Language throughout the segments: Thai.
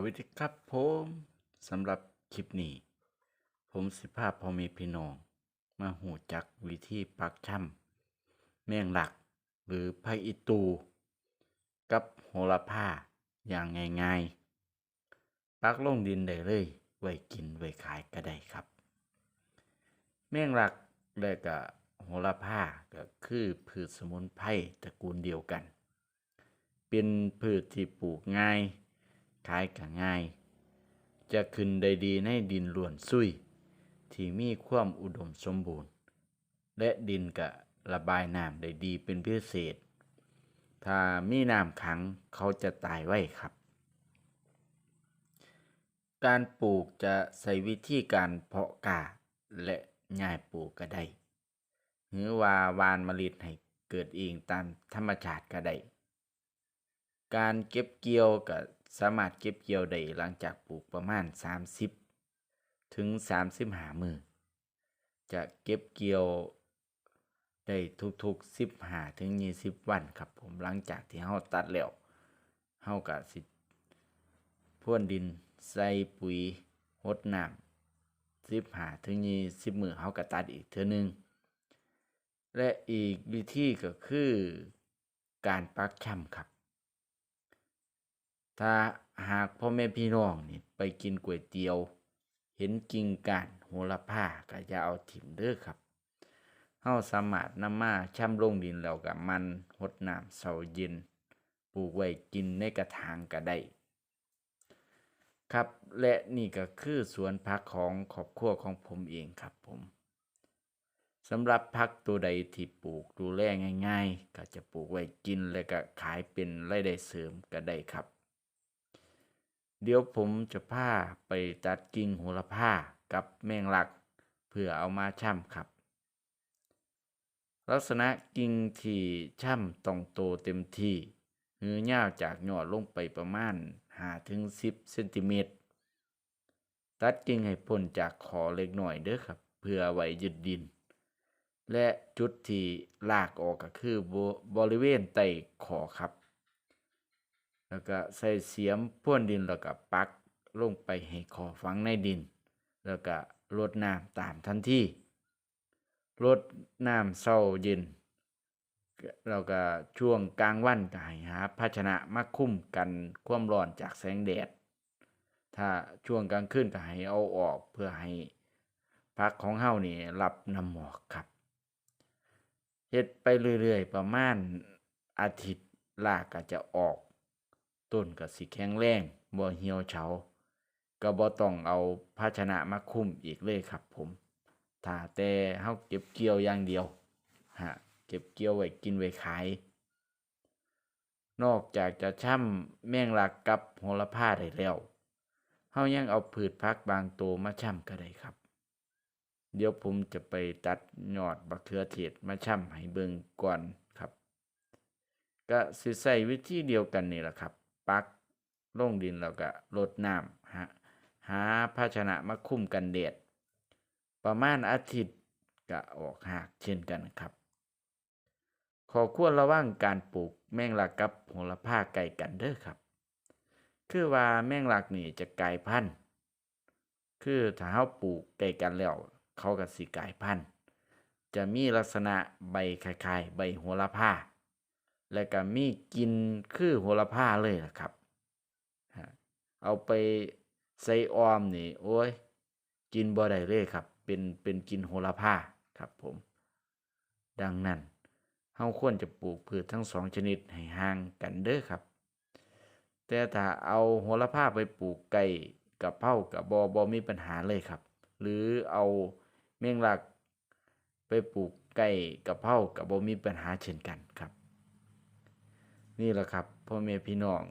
วัสดีครับผมสำหรับคลิปนี้ ผมสิภาพพอมีพี่น้อง มาหูจักวิธีปักช่ำแมงหลัก หรือไผ่อีตู กับโหระพาอย่างง่ายๆปักลงดินได้เลย ไว้กิน ไว้ขายก็ได้ครับ แมงหลักและก็โหระพาก็คือพืชสมุนไพรตระกูลเดียวกัน เป็นพืชที่ปลูกง่าย ขายก็ง่าย จะขึ้นได้ดีในดินล้วนซุยที่มีความอุดมสมบูรณ์ และดินก็ระบายน้ำได้ดีเป็นพิเศษ ถ้ามีน้ำขังเขาจะตายไว้ครับ การปลูกจะใส่วิธีการเพาะกาและง่ายปลูกก็ได้หรือว่าวานมะลิให้เกิดเองตามธรรมชาติก็ได้ การเก็บเกี่ยวก็ สามารถเก็บเกี่ยวได้หลังจากปลูกประมาณ 30 ถึง 35 มือ จะเก็บเกี่ยวได้ทุกๆ15ถึง 20 วันครับผมหลังจากที่เฮาตัดแล้วเฮาก็สิพรวนดินใส่ปุ๋ยรดน้ำ15ถึง 20 มือเฮาก็ตัดอีกเทื่อหนึง และอีกวิธีก็คือการปักช่ำครับ ถ้าหากพ่อแม่พี่น้องนี่ไปกินก๋วยเตี๋ยว เห็นกิ่งก้านโหระพาก็อย่าเอาถิ่มเด้อครับเฮาสามารถนำมาช่ำลงดินแล้วก็มันรดน้ำเช้าเย็นปลูกไว้กินในกระถางก็ได้ ครับและนี่ก็คือสวนผักของครอบครัวของผมเองครับผมสำหรับผักตัวใดที่ปลูกดูแลง่าย ๆ ก็จะปลูกไว้กินแล้วก็ขายเป็นรายได้เสริมก็ได้ครับ เดี๋ยวผมจะพาไปตัดกิ่งโหระพากับแมงลัก เพื่อเอามาช่ำครับ ลักษณะกิ่งที่ช่ำต้องโตเต็มที่หือยาวจากยอดลงไปประมาณ5ถึง10เซนติเมตร ตัดกิ่งให้พ้นจากขอเล็กหน้อยเด้อครับ เพื่อไว้ยึดดิน และจุดที่ลากออกก็คือบบริเวณใต้ขอครับ แล้วก็ใส่เสียมพ่วนดินแล้วก็ปักลงไปให้ขอฝังในดิน แล้วก็รดน้ำตามทันทีรดน้ำเช้าเย็นแล้วก็ช่วงกลางวันก็ให้หาภาชนะมาคุ้มกันความร้อนจากแสงแดด ถ้าช่วงกลางคืนก็ให้เอาออกเพื่อให้พักของเฮานี่รับน้ำหมอกครับเฮ็ดไปเรื่อยๆประมาณอาทิตย์ลากก็จะออก ต้นก็สิแข็งแรงบ่เหี่ยวเฉาก็บ่ต้องเอาภาชนะมาคุ้มอีกเลยครับผมถ้าแต่เฮาเก็บเกี่ยวอย่างเดียวฮะเก็บเกี่ยวไว้กินไว้ขาย นอกจากจะช่ำแมงลักกับโหระพาได้แล้วเฮายังเอาพืชผักบางตัวมาช่ำก็ได้ครับ เดี๋ยวผมจะไปตัดยอดบักเขือเทศมาช่ำให้เบิ่งก่อนครับ ก็สิใช้วิธีเดียวกันนี่แหละครับ ปักลงดินแล้วก็รดน้ำหาหาภาชนะมาคุ้มกันแดดประมาณอาทิตย์ก็ออกหากเช่นกันครับ ขอควรระวังการปลูกแมงลักกับโหระพาไก่กันเด้อครับ คือว่าแมงลักนี่จะกลายพันธุ์คือถ้าเฮาปลูกไก่กันแล้วเขาก็สิกลายพันธุ์จะมีลักษณะใบคล้ายๆ ใบโหระพา และก็มีกินคือโหระพาเลยล่ะครับ เอาไปใส่ออมนี่โอ้ยกินบ่ได้เลยครับ เป็นเป็นกินโหระพาครับผม ดังนั้นเฮาควรจะปลูกพืชทั้งสองชนิดให้ห่างกันเด้อครับ แต่ถ้าเอาโหระพาไปปลูกไก่กับเผากับบ่บ่มีปัญหาเลยครับ หรือเอาแมงหลักไปปลูกไก่กับเผากับบ่มีปัญหาเช่นกันครับ นี่แหละครับพ่อแม่พี่น้อง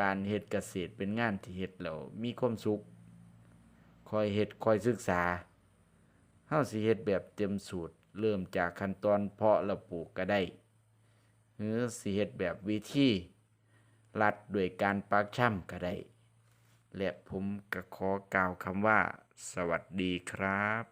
การเฮ็ดเกษตรเป็นงานที่เฮ็ดแล้วมีความสุขคอยเฮ็ดคอยศึกษาเฮาสิเฮ็ดแบบเต็มสูตร เริ่มจากขั้นตอนเพาะแล้วปลูกก็ได้หรือสิเฮ็ดแบบวิธีรัดด้วยการปักช่ำก็ได้ และผมก็ขอกล่าวคำว่า สวัสดีครับ